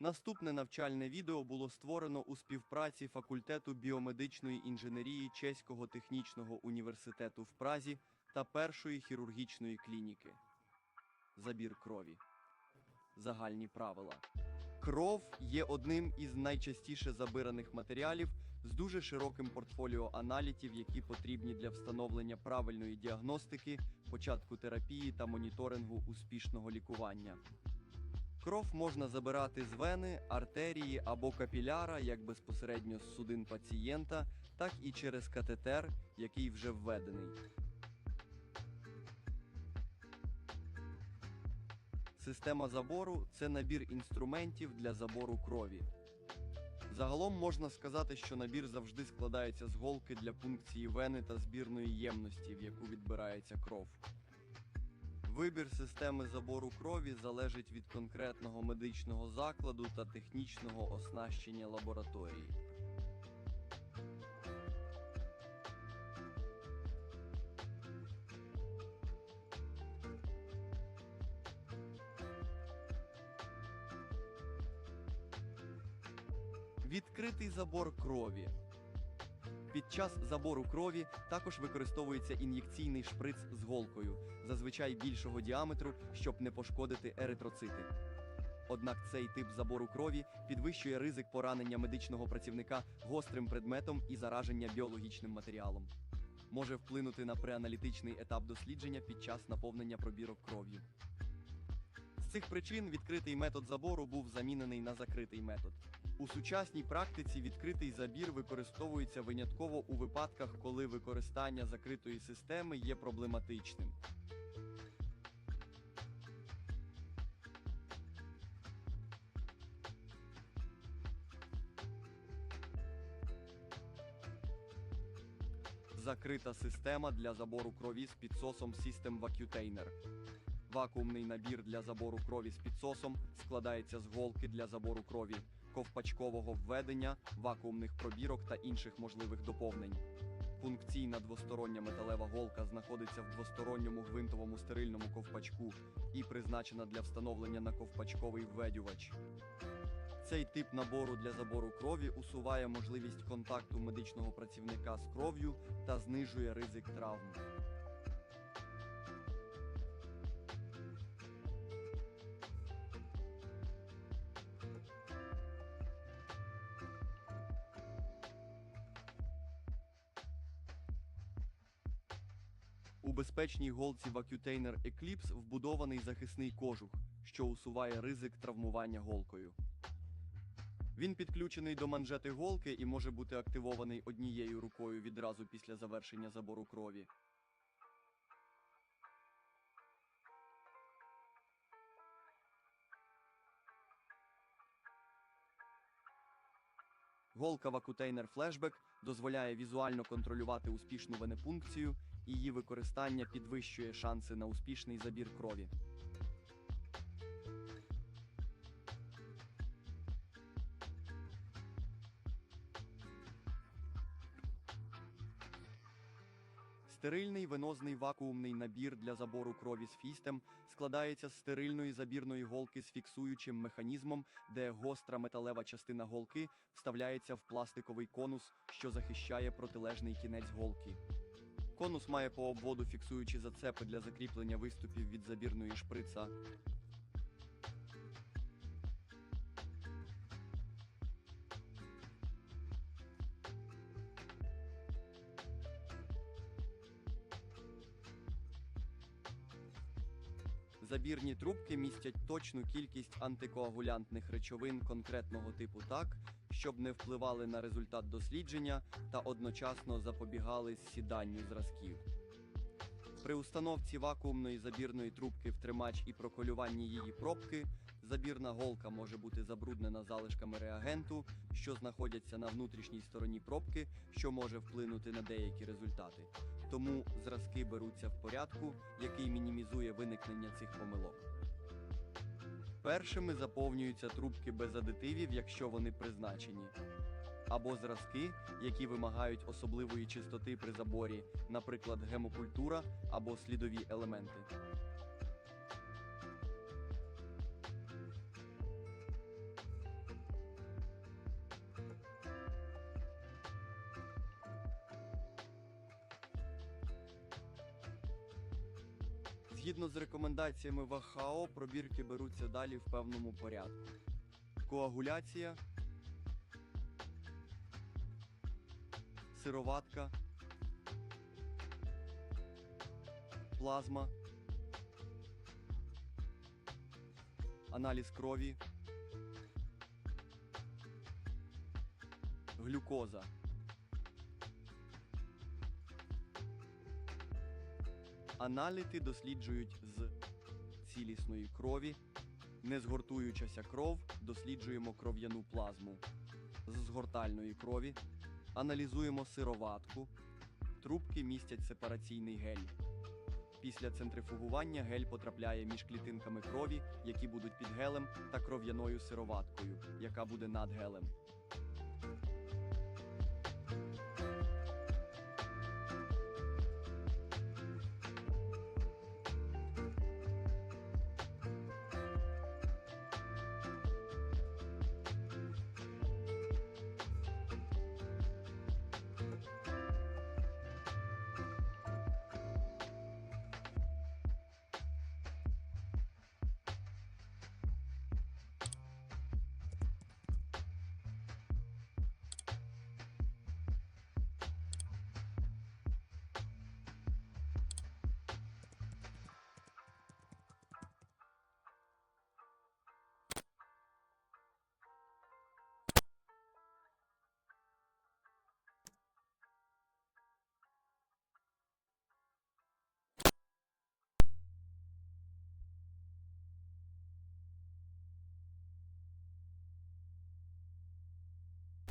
Наступне навчальне відео було створено у співпраці факультету біомедичної інженерії Чеського технічного університету в Празі та першої хірургічної клініки. Забір крові. Загальні правила. Кров є одним із найчастіше забираних матеріалів з дуже широким портфоліо аналітів, які потрібні для встановлення правильної діагностики, початку терапії та моніторингу успішного лікування. Кров можна забирати з вени, артерії або капіляра як безпосередньо з судин пацієнта, так і через катетер, який вже введений. Система забору це набір інструментів для забору крові. Загалом можна сказати, що набір завжди складається з голки для пункції вени та збірної ємності, в яку відбирається кров. Вибір системи забору крові залежить від конкретного медичного закладу та технічного оснащення лабораторії. Відкритий забор крові. Під час забору крові також використовується ін'єкційний шприц з голкою, зазвичай більшого діаметру, щоб не пошкодити еритроцити. Однак цей тип забору крові підвищує ризик поранення медичного працівника гострим предметом і зараження біологічним матеріалом. Може вплинути на преаналітичний етап дослідження під час наповнення пробірок кров'ю. З цих причин відкритий метод забору був замінений на закритий метод. У сучасній практиці відкритий забір використовується винятково у випадках, коли використання закритої системи є проблематичним. Закрита система для забору крові з підсосом System Vacutainer. Вакуумний набір для забору крові з підсосом складається з голки для забору крові, ковпачкового введення, вакуумних пробірок та інших можливих доповнень. Функційна двостороння металева голка знаходиться в двосторонньому гвинтовому стерильному ковпачку і призначена для встановлення на ковпачковий введювач. Цей тип набору для забору крові усуває можливість контакту медичного працівника з кров'ю та знижує ризик травм. У безпечній голці Vacutainer Eclipse вбудований захисний кожух, що усуває ризик травмування голкою. Він підключений до манжети голки і може бути активований однією рукою відразу після завершення забору крові. Голка Vacutainer Flashback дозволяє візуально контролювати успішну венепункцію, її використання підвищує шанси на успішний забір крові. Стерильний венозний вакуумний набір для забору крові з фістем складається з стерильної забірної голки з фіксуючим механізмом, де гостра металева частина голки вставляється в пластиковий конус, що захищає протилежний кінець голки. Конус має по обводу фіксуючі зацепи для закріплення виступів від забірної шприца. Забірні трубки містять точну кількість антикоагулянтних речовин конкретного типу так, щоб не впливали на результат дослідження та одночасно запобігали зсіданню зразків. При установці вакуумної забірної трубки в тримач і проколюванні її пробки забірна голка може бути забруднена залишками реагенту, що знаходяться на внутрішній стороні пробки, що може вплинути на деякі результати. Тому зразки беруться в порядку, який мінімізує виникнення цих помилок. Першими заповнюються трубки без адитивів, якщо вони призначені. Або зразки, які вимагають особливої чистоти при заборі, наприклад, гемокультура або слідові елементи. Згідно з рекомендаціями ВХО, пробірки беруться далі в певному порядку. Коагуляція, сироватка, плазма, аналіз крові, глюкоза. Аналіти досліджують з цілісної крові. Не згортуючася кров, досліджуємо кров'яну плазму. З згортальної крові аналізуємо сироватку. Трубки містять сепараційний гель. Після центрифугування гель потрапляє між клітинками крові, які будуть під гелем, та кров'яною сироваткою, яка буде над гелем.